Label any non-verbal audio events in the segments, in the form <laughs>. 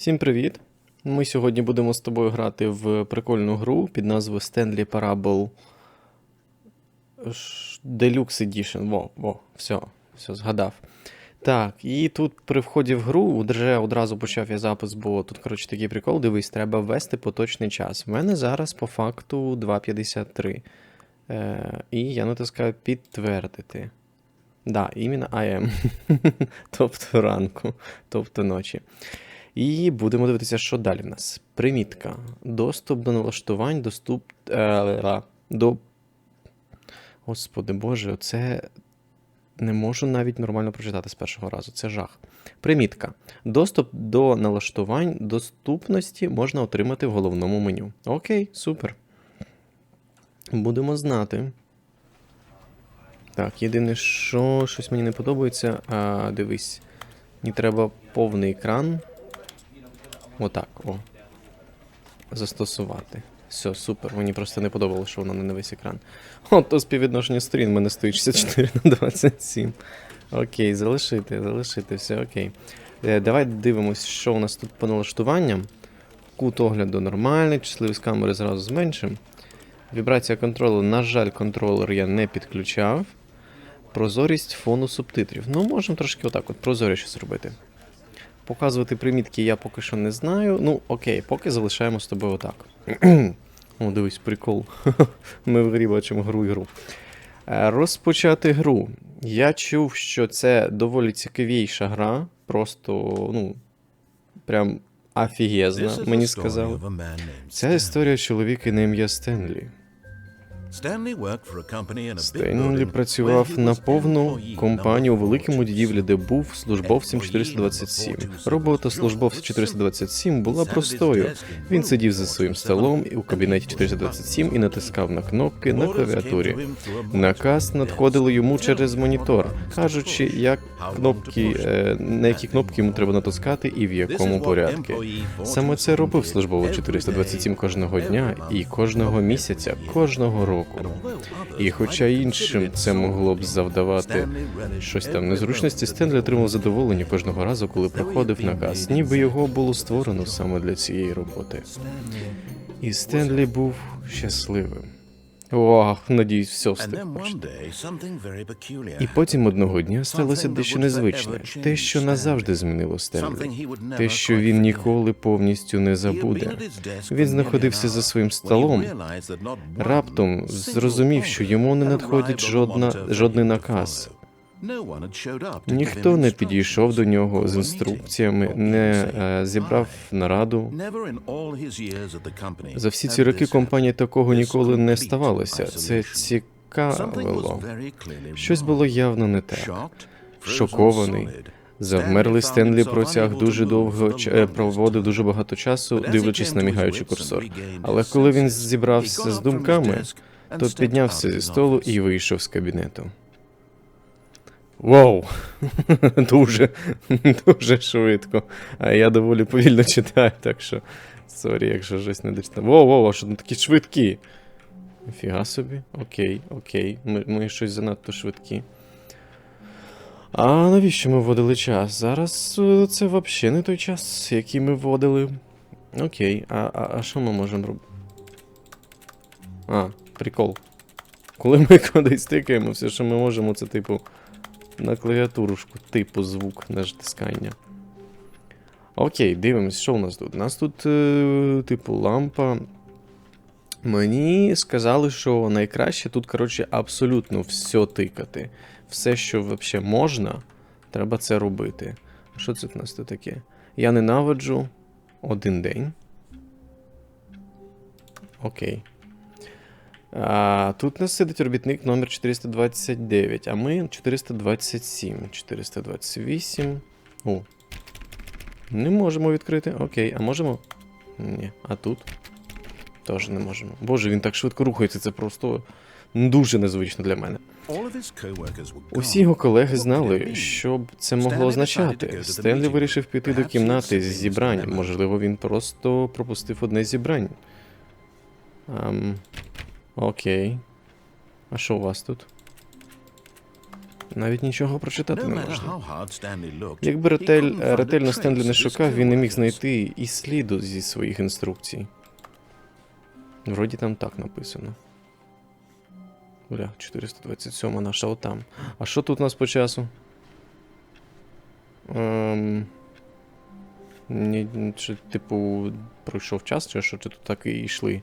Всім привіт! Ми сьогодні будемо з тобою грати в прикольну гру під назвою Stanley Parable Deluxe Edition. Во, во, все, все, згадав. Так, і тут при вході в гру вже одразу почав я запис, бо тут, коротше, такий прикол. Дивись, треба ввести поточний час. В мене зараз по факту 2.53. Е, і я натискаю підтвердити. Да, іменно I am. <laughs> тобто ранку, тобто ночі. І будемо дивитися, що далі в нас. Примітка. Доступ до налаштувань, доступ е, до. Господи Боже, це не можу навіть нормально прочитати з першого разу. Це жах. Примітка. Доступ до налаштувань доступності можна отримати в головному меню. Окей, супер. Будемо знати. Так, єдине, що щось мені не подобається. А, дивись. Мені треба повний екран. Отак, о. Застосувати. Все, супер. Мені просто не подобалося, що воно на весь екран. От то співвідношення сторін мене стоїть 64 на 27. Окей, залишити, залишити, все окей. Е, давай дивимось, що у нас тут по налаштуванням. Кут огляду нормальний, числивість камери зразу зменшимо. Вібрація контролю, на жаль, контролер я не підключав. Прозорість фону субтитрів. Ну, можемо трошки отак от прозоріше зробити. Показувати примітки я поки що не знаю. Ну, окей, поки залишаємо з тобою отак. О, дивись, прикол. <laughs> Ми в грі бачимо гру і гру. Е, Розпочати гру. Я чув, що це доволі цікавіша гра. Просто, ну, прям офігезна, мені сказали. Ця історія чоловіка на ім'я Стенлі. Стенлі працював на повну компанію у великому дідівлі, де був службовцем 427. Робота службовця 427 була простою. Він сидів за своїм столом у кабінеті 427 і натискав на кнопки на клавіатурі. Наказ надходили йому через монітор, кажучи, як кнопки, е, на які кнопки йому треба натискати і в якому порядку. Саме це робив службовець 427 кожного дня і кожного місяця, кожного року. І хоча іншим це могло б завдавати щось там незручності, Стенлі отримав задоволення кожного разу, коли проходив наказ, ніби його було створено саме для цієї роботи. І Стенлі був щасливим. Ох, надіюсь, все встиг. І потім одного дня сталося дещо незвичне, те, що назавжди змінило Стенлі. Те, що він ніколи повністю не забуде. Він знаходився за своїм столом, раптом зрозумів, що йому не надходить жодна, жодний наказ. Ніхто не підійшов до нього з інструкціями, не е, зібрав нараду. За всі ці роки компанії такого ніколи не ставалося. Це цікавило. Щось було явно не так. Шокований. Завмерлий Стенлі протяг дуже довго ч- е, проводив дуже багато часу, дивлячись на мігаючий курсор. Але коли він зібрався з думками, то піднявся зі столу і вийшов з кабінету. Вау! <laughs> дуже, дуже швидко. А я доволі повільно читаю, так що. Сорі, якщо щось не дочитав. Воу, воу, а що там такі швидкі? Фіга собі. Окей, окей. Ми, ми щось занадто швидкі. А навіщо ми вводили час? Зараз е, це взагалі не той час, який ми вводили. Окей, а, а, а що ми можемо робити? А, прикол. Коли ми <laughs> кудись тикаємо, все, що ми можемо, це типу на клавіатурушку, типу звук натискання. Окей, дивимось, що у нас тут. У нас тут, е, типу, лампа. Мені сказали, що найкраще тут, коротше, абсолютно все тикати. Все, що взагалі можна, треба це робити. Що це в нас тут таке? Я ненавиджу один день. Окей. А, тут нас сидить робітник номер 429, а ми 427. 428. О. Не можемо відкрити. Окей, а можемо? Ні. А тут? Теж не можемо. Боже, він так швидко рухається, це просто дуже незвично для мене. Усі його колеги знали, що б це могло означати. Стенлі вирішив піти до кімнати з зібрань. Можливо, він просто пропустив одне з зібрань. Ам, окей. А що у вас тут? Навіть нічого прочитати не можна. Якби ретель, ретельно Стенлі не шукав, він не міг знайти і сліду зі своїх інструкцій. Вроді там так написано. Бля, 427 наша отам. А що тут у нас по часу? Ем... Ні, чи, типу, пройшов час, чи що, чи тут так і йшли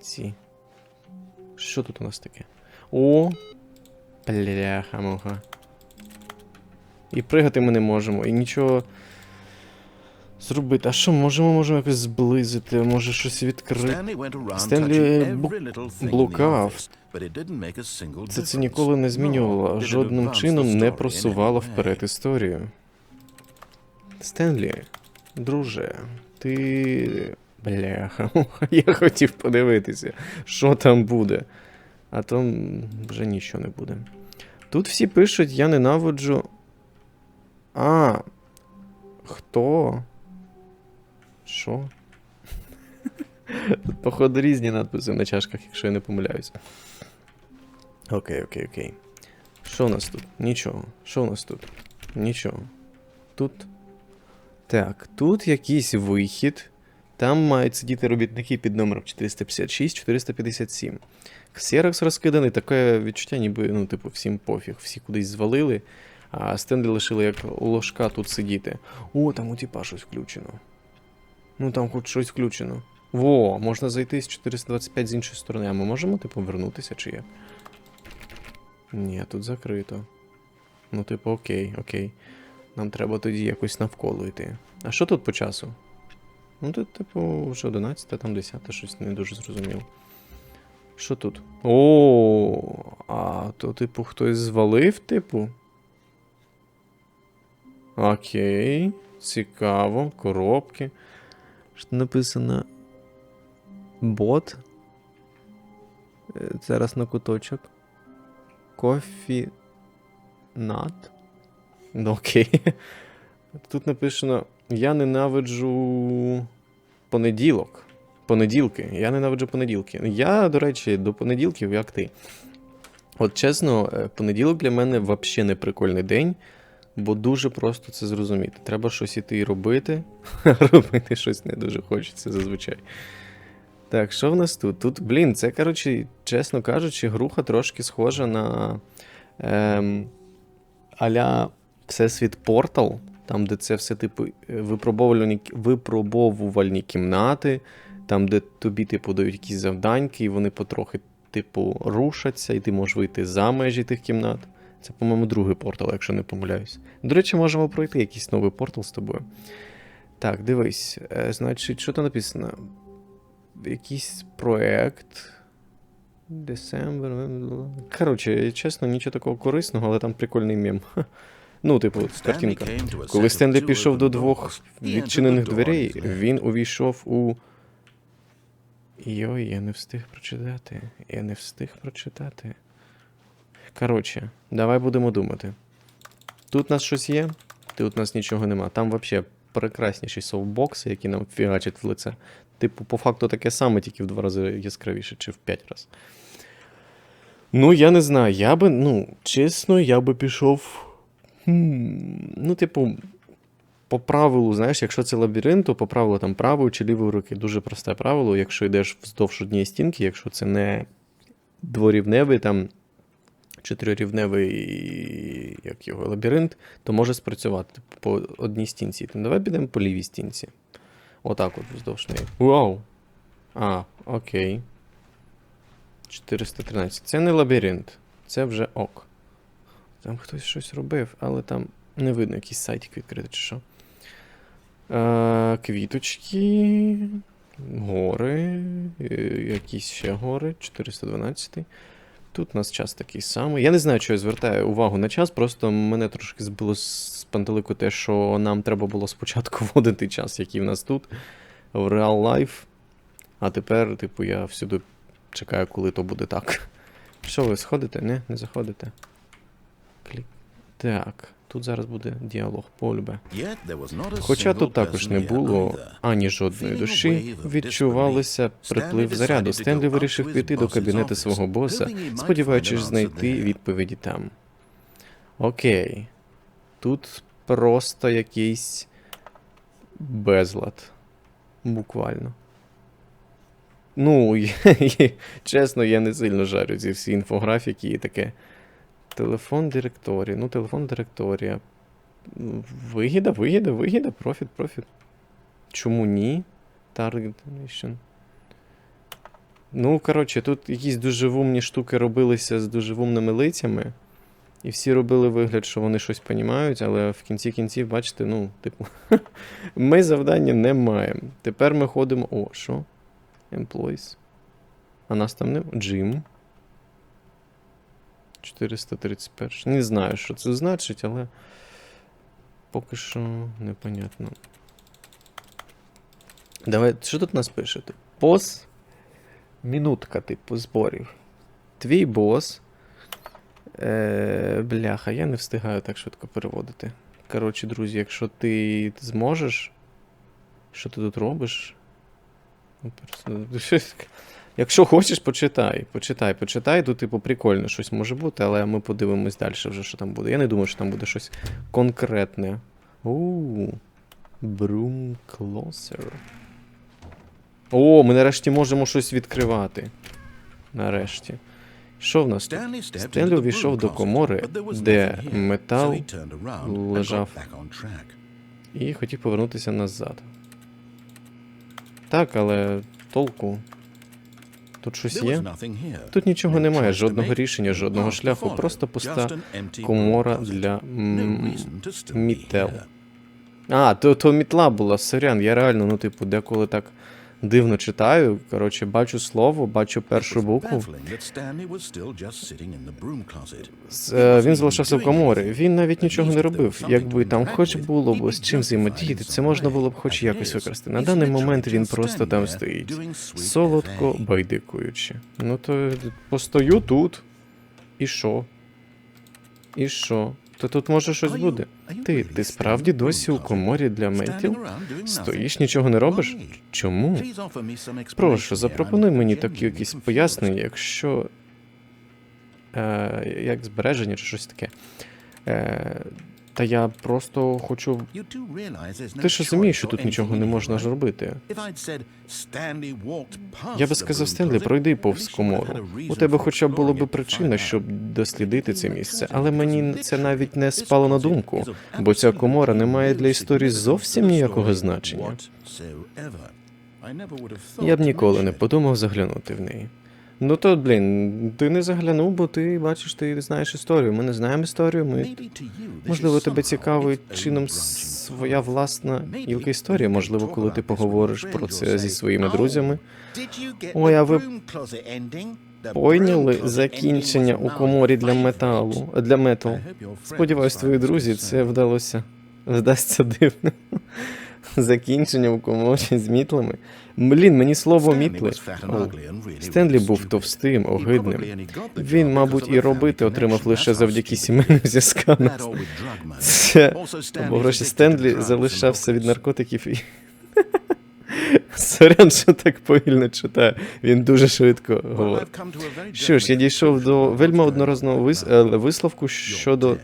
ці. Що тут у нас таке? О! Бляха муха. І пригати ми не можемо, і нічого зробити. А що, можемо, можемо якось зблизити, може щось відкрити. Стенлі бу- блукав. Це це ніколи не змінювало, жодним чином не просувало вперед історію. Стенлі, друже, ти. Бляха, <laughs> я хотів подивитися, що там буде. А то вже нічого не буде. Тут всі пишуть, я ненавиджу. А. Хто? Що? Тут, <laughs> походу, різні надписи на чашках, якщо я не помиляюся. Окей, окей, окей. Що у нас тут? Нічого. Що у нас тут? Нічого. Тут. Так, тут якийсь вихід. Там мають сидіти робітники під номером 456-457. Ксерокс розкиданий, таке відчуття, ніби, ну, типу, всім пофіг, всі кудись звалили, а стенди лишили як ложка тут сидіти. О, там у тіпа щось включено. Ну там хоч щось включено. Во, можна зайти з 425 з іншої сторони. А ми можемо, типу, вернутися чи як? Ні, тут закрито. Ну, типу, окей, окей. Нам треба тоді якось навколо йти. А що тут по часу? Ну, тут, типу, вже 11, там 10, щось не дуже зрозуміло. Що тут? О, а то, типу, хтось звалив, типу. Окей. Цікаво. Коробки. Що написано? Бот. Е, Зараз на куточок. Кофі. Нат. Ну, окей. <laughs> Тут написано: Я ненавиджу понеділок. Понеділки. Я ненавиджу понеділки. Я, до речі, до понеділків, як ти. От чесно, е, понеділок для мене взагалі не прикольний день, бо дуже просто це зрозуміти. Треба щось іти і робити. <laughs> робити щось не дуже хочеться зазвичай. Так, що в нас тут? Тут, блін, це, коротше, чесно кажучи, груха трошки схожа на ем, аля Всесвіт Портал, там, де це все, типу, е, випробовувальні, випробовувальні кімнати, там, де тобі, типу, дають якісь завданьки, і вони потрохи, типу, рушаться, і ти можеш вийти за межі тих кімнат. Це, по-моєму, другий портал, якщо не помиляюсь. До речі, можемо пройти якийсь новий портал з тобою. Так, дивись. Е, значить, що там написано? Якийсь проект. Десембр. Коротше, чесно, нічого такого корисного, але там прикольний мем. <laughs> Ну, типу, картинка. Коли Стенлі пішов до двох відчинених дверей, він увійшов у. Йой, я не встиг прочитати. Я не встиг прочитати. Коротше, давай будемо думати. Тут у нас щось є, тут у нас нічого нема. Там взагалі прекрасніші софтбокси, які нам фігачать в лице. Типу, по факту таке саме, тільки в два рази яскравіше, чи в п'ять разів. Ну, я не знаю. Я би, ну, чесно, я би пішов. Ну, типу, по правилу, знаєш, якщо це лабіринт, то по правилу там правої чи лівої руки. Дуже просте правило. Якщо йдеш вздовж однієї стінки, якщо це не дворівневий там чотирирівневий як його, лабіринт, то може спрацювати по одній стінці. Ну, давай підемо по лівій стінці. Отак от вздовж неї. Вау! А, окей. 413. Це не лабіринт, це вже ок. Там хтось щось робив, але там не видно, якийсь сайтик відкритий чи що. Е, квіточки, гори, е, якісь ще гори, 412. Тут у нас час такий самий. Я не знаю, що я звертаю увагу на час, просто мене трошки збило з пантелику те, що нам треба було спочатку <laughs> вводити час, який в нас тут, в Real Life. А тепер, типу, я всюди чекаю, коли то буде так. Що ви сходите? Не? Не заходите? Так, тут зараз буде діалог полюбе. Хоча тут також не було ані жодної душі, відчувалося приплив заряду. Стенлі вирішив піти до кабінету свого боса, сподіваючись знайти відповіді там. Окей. Тут просто якийсь безлад. Буквально. Ну, <laughs> чесно, я не сильно жарю ці всі інфографіки і таке. Телефон директорії. Ну, телефон директорія. Вигіда, вигіда, вигіда, профіт, профіт. Чому ні? Target Donation. Ну, коротше, тут якісь дуже вумні штуки робилися з дуже вумними лицями. І всі робили вигляд, що вони щось понімають, але в кінці кінців, бачите, ну, типу, <laughs> ми завдання не маємо. Тепер ми ходимо. О, що? Employees. А нас там не. Джим. 431. Не знаю, що це значить, але поки що непонятно. Давай, що тут нас пише? Бос. Минутка, типу, зборів. Твій бос. Е, бляха, я не встигаю так швидко переводити. Коротше, друзі, якщо ти зможеш. Що ти тут робиш? <laughs> Якщо хочеш, почитай. Почитай, почитай. Тут, типу, прикольно щось може бути, але ми подивимось далі вже, що там буде. Я не думаю, що там буде щось конкретне. Оу. Broom Closer. О, ми нарешті можемо щось відкривати. Нарешті. Що в нас тут? Стенлі увійшов до комори, де метал лежав. і хотів повернутися назад. Так, але толку. Тут щось є? Тут нічого немає, жодного рішення, жодного шляху, просто пуста комора для мітел. А, то, то мітла була, сорян. Я реально, ну, типу, деколи так дивно читаю. Коротше, бачу слово, бачу першу букву. е, Він залишався в коморі. Він навіть нічого не робив. Якби там хоч було б з чим взаємодіяти, це можна було б хоч якось використати. На даний момент він просто там стоїть. Солодко байдикуючи. Ну то постою тут. І що? І що? То тут може щось буде. Ти, ти справді досі у коморі для метів? Стоїш, нічого не робиш? Чому? Прошу, запропонуй мені такі якісь пояснення, якщо. Е, як збереження чи щось таке. Е, та я просто хочу. Ти ж розумієш, що тут нічого не можна зробити. Я би сказав, Стенлі, пройди повз комору. У тебе хоча б було б причина, щоб дослідити це місце, але мені це навіть не спало на думку, бо ця комора не має для історії зовсім ніякого значення. Я б ніколи не подумав заглянути в неї. Ну то, блін, ти не заглянув, бо ти бачиш, ти знаєш історію. Ми не знаємо історію. Ми можливо тебе цікавить чином своя власна гілка історії. Можливо, коли ти поговориш про це зі своїми друзями. Ой, а ви Пойняли закінчення у коморі для металу для метал. Сподіваюсь, твої друзі це вдалося. Вдасться дивно. Закінчення у коморі з мітлами. Блін, мені слово мітли. О, Стенлі був товстим, огидним. Він, мабуть, і робити отримав лише завдяки сімейним зв'язкам. Це або гроші Стенлі залишався від наркотиків і. <laughs> Сорян, що так повільно читаю. Він дуже швидко говорить. Що ж, я дійшов до вельми одноразного вис- е, висновку щодо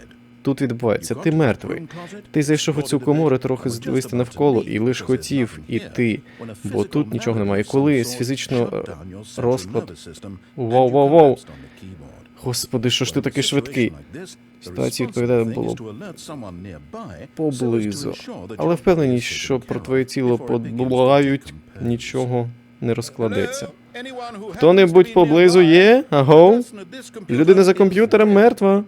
тут відбувається. Ти мертвий. Ти зайшов у цю комору трохи здивився навколо і лиш хотів іти, бо тут нічого немає. Коли з фізичного е, розклад. Вау, вау, вау. Господи, що ж ти такий швидкий? Ситуації відповідає було поблизу. Але впевненість, що про твоє тіло подбувають, нічого не розкладеться. Хто-небудь поблизу є? Аго? Людина за комп'ютером мертва.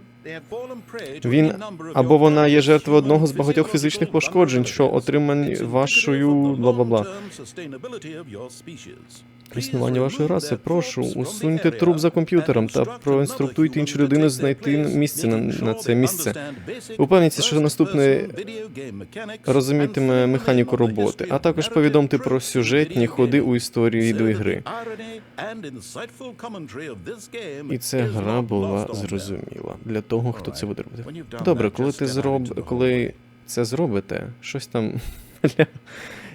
Він або вона є жертвою одного з багатьох фізичних пошкоджень, що отримані вашою бла-бла-бла. Існування вашої раси, прошу, усуньте труп за комп'ютером та проінструктуйте іншу людину знайти місце на, на це місце. Упевніться, що наступне розумітиме механіку роботи, а також повідомте про сюжетні ходи у історії відеоігри. І ця гра була зрозуміла для того, хто це буде робити. Добре, коли ти зроб... коли це зробите, щось там. <laughs>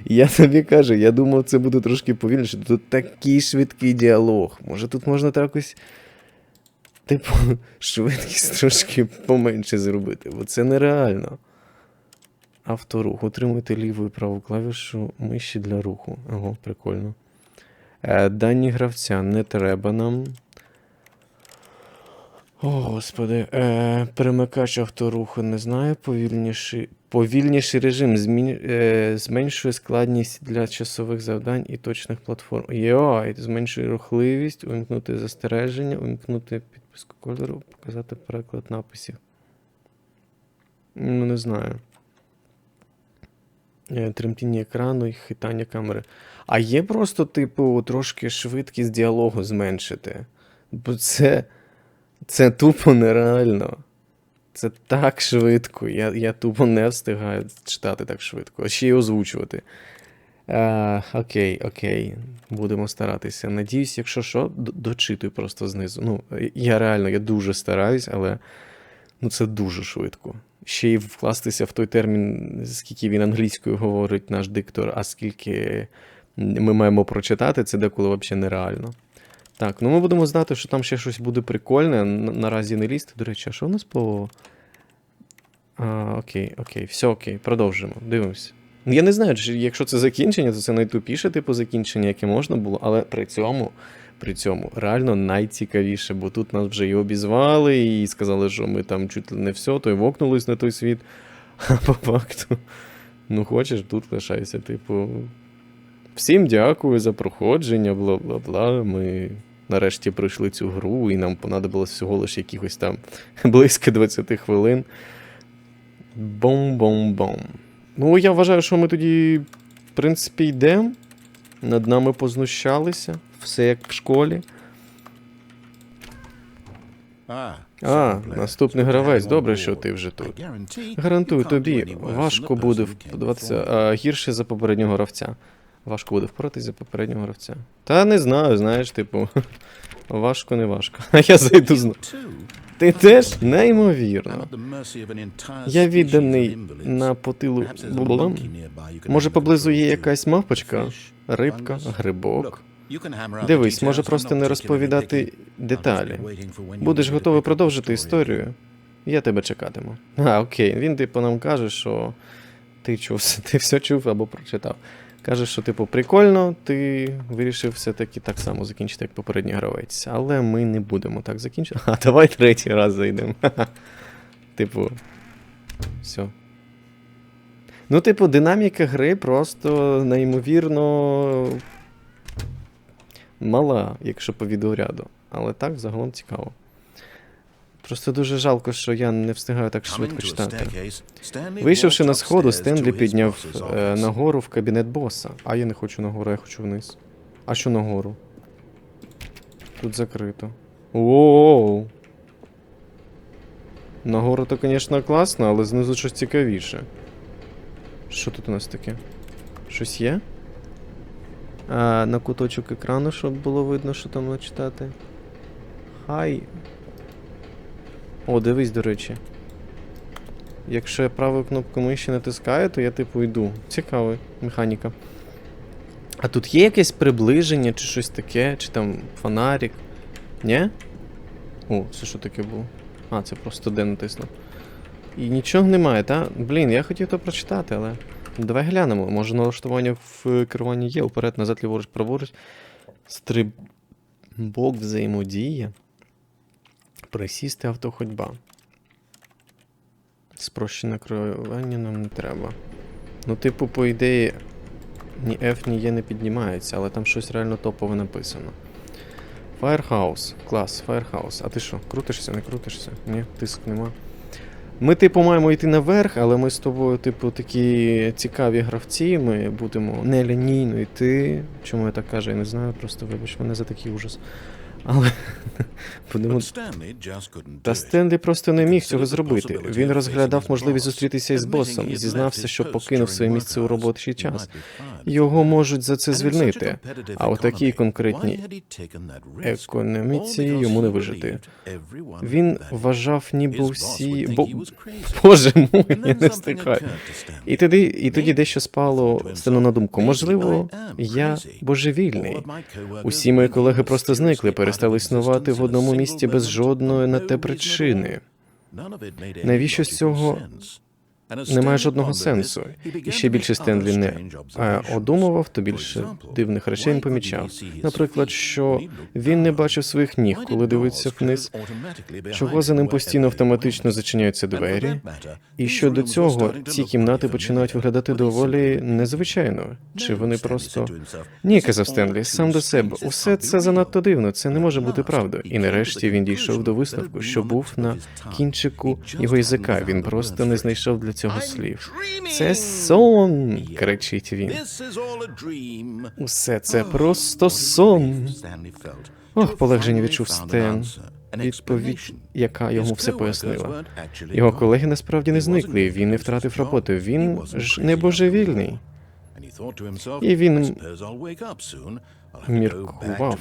Я тобі кажу, я думав, це буде трошки повільніше. Тут такий швидкий діалог. Може, тут можна так якось типу, <laughs> швидкість трошки поменше зробити, бо це нереально. Авторух. Утримуйте ліву і праву клавішу миші для руху. Ого, прикольно. Е, дані гравця не треба нам. О, господи. Е, перемикач авторуху не знаю. Повільніший, повільніший режим змін, е, зменшує складність для часових завдань і точних платформ. Йой, зменшує рухливість, увімкнути застереження, увімкнути підписку кольору, показати переклад написів. Ну, не знаю. Е, Тремтіння екрану і хитання камери. А є просто, типу, трошки швидкість діалогу зменшити. Бо це. Це тупо нереально. Це так швидко. Я, я тупо не встигаю читати так швидко, а ще й озвучувати. А, окей, окей. Будемо старатися. Надіюсь, якщо що, д- дочитуй просто знизу. Ну, я реально, я дуже стараюсь, але ну, це дуже швидко. Ще й вкластися в той термін, скільки він англійською говорить наш диктор, а скільки ми маємо прочитати, це деколи взагалі нереально. Так, ну ми будемо знати, що там ще щось буде прикольне. Наразі не лізти. До речі, а що у нас по. А, окей, окей, все окей, продовжимо. Дивимося. Ну, Я не знаю, якщо це закінчення, то це найтупіше типу закінчення, яке можна було, але при цьому, при цьому реально найцікавіше, бо тут нас вже і обізвали, і сказали, що ми там чуть не все, то й вокнулись на той світ. <laughs> А по факту, ну хочеш, тут лишайся, типу. Всім дякую за проходження, бла бла бла. Ми нарешті пройшли цю гру, і нам понадобилось всього лише якихось там <laughs> близько 20 хвилин. Бом-бом-бом. Ну, я вважаю, що ми тоді, в принципі, йдемо. Над нами познущалися. Все як в школі. А, наступний гравець. Добре, що ти вже тут. Гарантую тобі, важко буде вподобатися гірше за попереднього гравця. Важко буде впоратися за попереднього гравця. Та не знаю, знаєш, типу. <laughs> Важко, не важко. А <laughs> я зайду знову. Ти теж неймовірно. Я відданий на потилу бублам. Може, поблизу є якась мавпочка, рибка, грибок. Дивись, може просто не розповідати деталі. Будеш готовий продовжити історію? Я тебе чекатиму. <laughs> А, окей. Він, типу, нам каже, що ти чув, ти все чув або прочитав. Каже, що, типу, прикольно, ти вирішив все-таки так само закінчити, як попередній гравець. Але ми не будемо так закінчити. <laughs> А, давай третій раз зайдемо. <laughs> Типу. Все. Ну, типу, динаміка гри просто неймовірно мала, якщо по відеоряду. Але так загалом цікаво. Просто дуже жалко, що я не встигаю так швидко читати. Вийшовши на сходу, Стенлі підняв е, нагору в кабінет боса. А я не хочу нагору, я хочу вниз. А що нагору? Тут закрито. Воу. Нагору то, звісно, класно, але знизу щось цікавіше. Що тут у нас таке? Щось є? А, на куточок екрану, щоб було видно, що там начитати. Хай. О, дивись, до речі. Якщо я правою кнопку миші натискаю, то я типу йду. Цікава механіка. А тут є якесь приближення, чи щось таке, чи там фонарик? Ні? О, це що таке було? А, це просто Д натиснув. І нічого немає, та? Блін, я хотів то прочитати, але. Давай глянемо. Може налаштування в керуванні є. Уперед, назад, ліворуч, праворуч. Стрибок взаємодія. Присісти автоходьба. Спрощене керування нам не треба. Ну, типу, по ідеї, ні F, ні E не піднімається, але там щось реально топове написано. Firehouse. Клас, Firehouse. А ти що, крутишся, не крутишся? Ні, тиск нема. Ми, типу, маємо йти наверх, але ми з тобою, типу, такі цікаві гравці. Ми будемо нелінійно йти. Чому я так кажу, я не знаю, просто вибач мене за такий ужас. Але <laughs> будемо та. Стенлі просто не міг цього зробити. Він розглядав можливість зустрітися із босом, зізнався, що покинув своє місце у робочий час. Його можуть за це звільнити, а у такій конкретній економіці йому не вижити. Він вважав, ніби всі. Бо... <laughs> Боже мой, я не встигаю. І тоді, і тоді дещо спало Стену на думку. Можливо, я божевільний. Усі мої колеги просто зникли перед перестали існувати в одному місці без жодної на те причини. Навіщо з цього немає жодного сенсу. І ще більше Стенлі не одумував, то більше дивних речей він помічав. Наприклад, що він не бачив своїх ніг, коли дивиться вниз, чого за ним постійно автоматично зачиняються двері, і що до цього ці кімнати починають виглядати доволі незвичайно. Чи вони просто ні, казав Стенлі, сам до себе. Усе це занадто дивно, це не може бути правдою. І нарешті він дійшов до висновку, що був на кінчику його язика. Він просто не знайшов для цього слів. Це сон, кричить він. Усе це просто сон. Ох, полегшення відчув Стен. Відповідь, яка йому все пояснила. Його колеги насправді не зникли. Він не втратив роботу. Він ж не божевільний. І він міркував.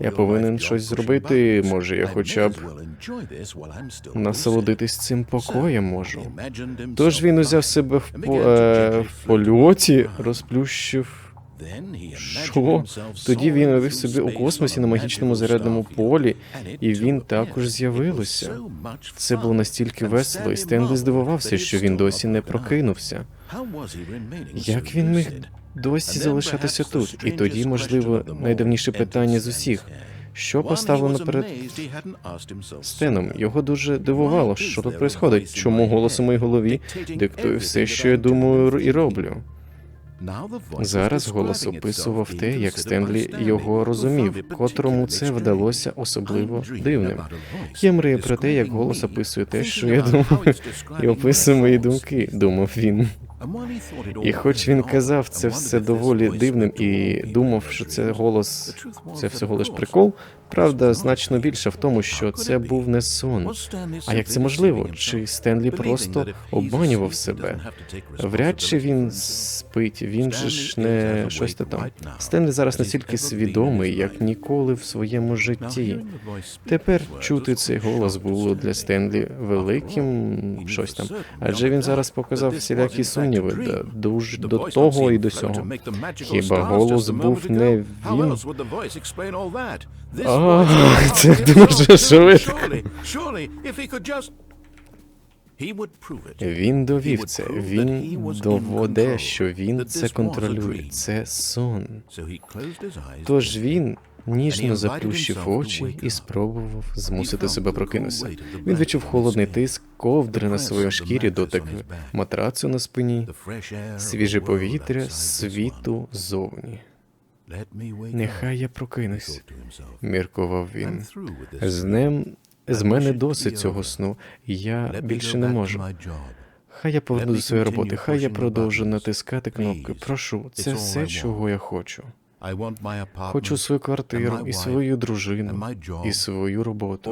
Я повинен щось зробити. Може, я хоча б насолодитись цим покоєм можу. Тож він узяв себе в, по, е, в польоті, розплющив. Що? Тоді він уявив собі у космосі на магічному зарядному полі, і він також з'явилося. Це було настільки весело, і Стенлі здивувався, що він досі не прокинувся. Як він міг досі залишатися тут? І тоді, можливо, найдавніше питання з усіх. Що поставлено перед Стеном? Його дуже дивувало, що тут відбувається, чому голос у моїй голові диктує все, що я думаю і роблю. Зараз голос описував те, як Стенлі його розумів, котрому це вдалося особливо дивним. Я мрію про те, як голос описує те, що я думаю, і описує мої думки, думав він. І хоч він казав це все доволі дивним і думав, що це голос, це всього лиш прикол, правда значно більше в тому, що це був не сон. А як це можливо? Чи Стенлі просто обманював себе? Вряд чи він спить, він же ж не щось то там. Стенлі зараз настільки свідомий, як ніколи в своєму житті. Тепер чути цей голос було для Стенлі великим щось там, адже він зараз показав всілякі сумніви до, до того і до сього. Хіба голос був не він? А, це дуже швидко. Він довів це. Він доведе, що він це контролює. Це сон. Тож він ніжно заплющив очі і спробував змусити себе прокинутися. Він відчув холодний тиск ковдри на своїй шкірі, дотик матрацу на спині, свіже повітря, світу зовні. Нехай я прокинусь, міркував він. З ним з мене досить цього сну. Я більше не можу. Хай я поверну до своєї роботи, хай я продовжу натискати кнопки. Прошу, це все, чого я хочу. Хочу свою квартиру і свою дружину, і свою роботу.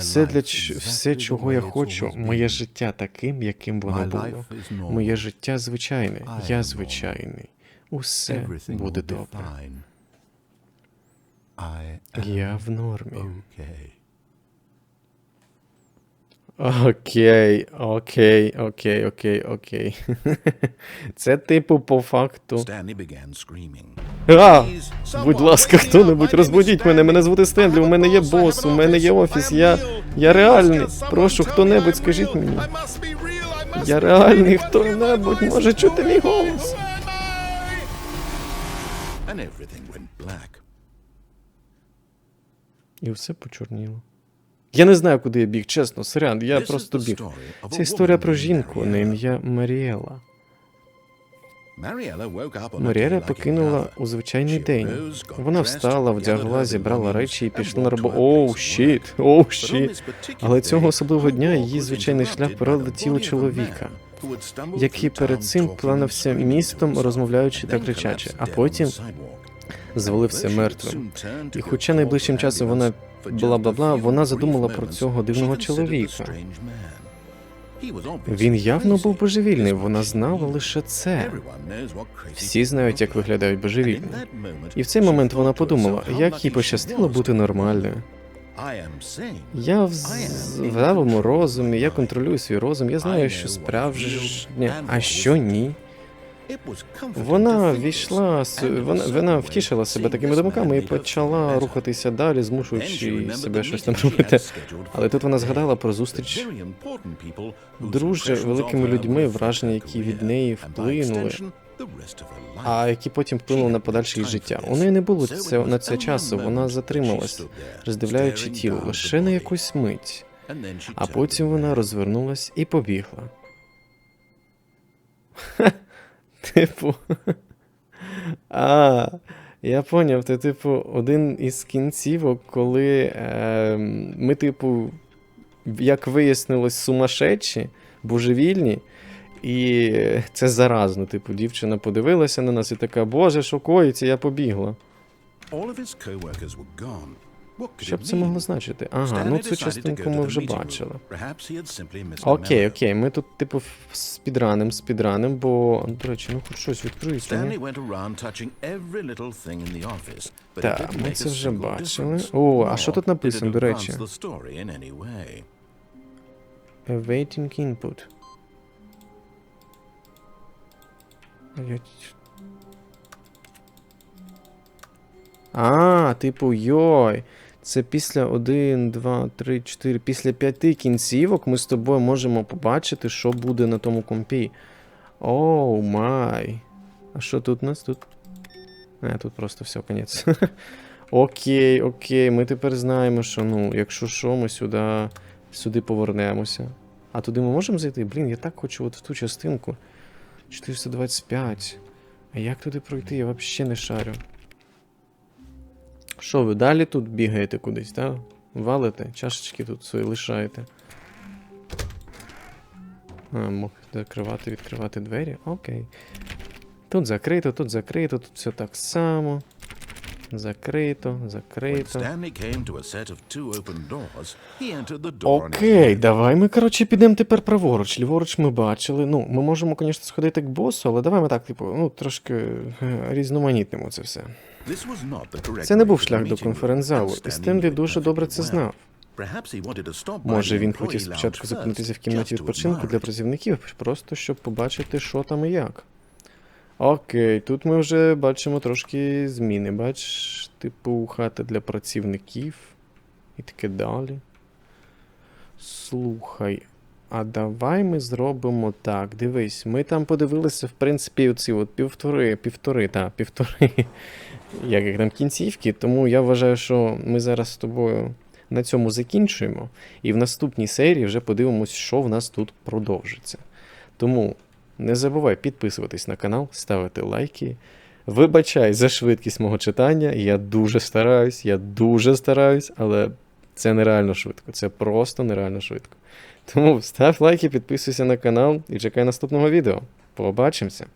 Все для ч- все, чого я хочу, моє життя таким, яким воно було. Моє життя звичайне, я звичайний. Усе буде добре. Я в нормі. Окей, окей, окей, окей, окей. <laughs> Це типу по факту. А! Будь ласка, хто-небудь розбудіть мене. Мене звати Стенлі, у мене є бос, у мене є офіс, я. Я реальний. Прошу, хто-небудь, скажіть мені. Я реальний, хто-небудь може чути мій голос. І все почорніло. Я не знаю, куди я біг, чесно, сорян, я просто біг. Це історія про жінку на ім'я Маріела. Маріеля покинула у звичайний день. Вона встала, вдягла, зібрала речі і пішла на роботу. Оу, щіт, оу, щіт. Але цього особливого дня її звичайний шлях породило тіло чоловіка, який перед цим планався містом, розмовляючи та кричачи, а потім звалився мертвим. І хоча найближчим часом вона бла-бла-бла, вона задумала про цього дивного чоловіка. Він явно був божевільний, вона знала лише це. Всі знають, як виглядають божевільні. І в цей момент вона подумала, як їй пощастило бути нормальною. Я в здравому розумі, я контролюю свій розум, я знаю, що справжнє, а що ні. Вона війшла, вона, вона втішила себе такими думками і почала рухатися далі, змушуючи себе щось там робити. Але тут вона згадала про зустріч друже великими людьми, враження, які від неї вплинули, а які потім вплинули на подальше життя. У неї не було це, на це часу, вона затрималась, роздивляючи тіло лише на якусь мить, а потім вона розвернулась і побігла. Типу. <laughs> А, я поняв, це, типу, один із кінцівок, коли е, ми, типу, як вияснилось, сумасшедші, божевільні, і це заразно. Типу, дівчина подивилася на нас і така, Боже, що коїться, я побігла. Що б це могло значити? Ага, ну цю частинку ми вже бачили. Окей, окей, ми тут, типу, спідраним, спідраним, бо. До речі, ну хоч щось відкриється. Так, ми це вже бачили. О, а що тут написано, до речі? Awaiting input. А, типу, йой. Це після 1, 2, 3, 4. Після п'яти кінцівок ми з тобою можемо побачити, що буде на тому компі. Оу май. А що тут у нас тут? Не, тут просто все, конець. <laughs> окей, окей, ми тепер знаємо, що ну, якщо що, ми сюди, сюди повернемося. А туди ми можемо зайти? Блін, я так хочу от в ту частинку. 425. А як туди пройти? Я взагалі не шарю. Що ви далі тут бігаєте кудись, так? Валите, чашечки тут свої лишаєте. А, мог закривати, відкривати двері? Окей. Тут закрито, тут закрито, тут все так само. Закрито, закрито. Окей, давай ми, коротше, підемо тепер праворуч. Ліворуч ми бачили. Ну, ми можемо, звісно, сходити к босу, але давай ми так, типу, ну, трошки е, різноманітнимо це все. Це не був шлях до конференц-залу, і Стенлі дуже добре це знав. Може, він хотів спочатку зупинитися в кімнаті відпочинку для працівників, просто щоб побачити, що там і як. Окей, тут ми вже бачимо трошки зміни. Бач, типу, хата для працівників і таке далі. Слухай, а давай ми зробимо так. Дивись, ми там подивилися, в принципі, оці от півтори, півтори, та, півтори, <laughs> як їх там кінцівки, тому я вважаю, що ми зараз з тобою на цьому закінчуємо. І в наступній серії вже подивимось, що в нас тут продовжиться. Тому не забувай підписуватись на канал, ставити лайки. Вибачай за швидкість мого читання. Я дуже стараюсь, я дуже стараюсь, але це нереально швидко. Це просто нереально швидко. Тому став лайк і підписуйся на канал і чекай наступного відео. Побачимося!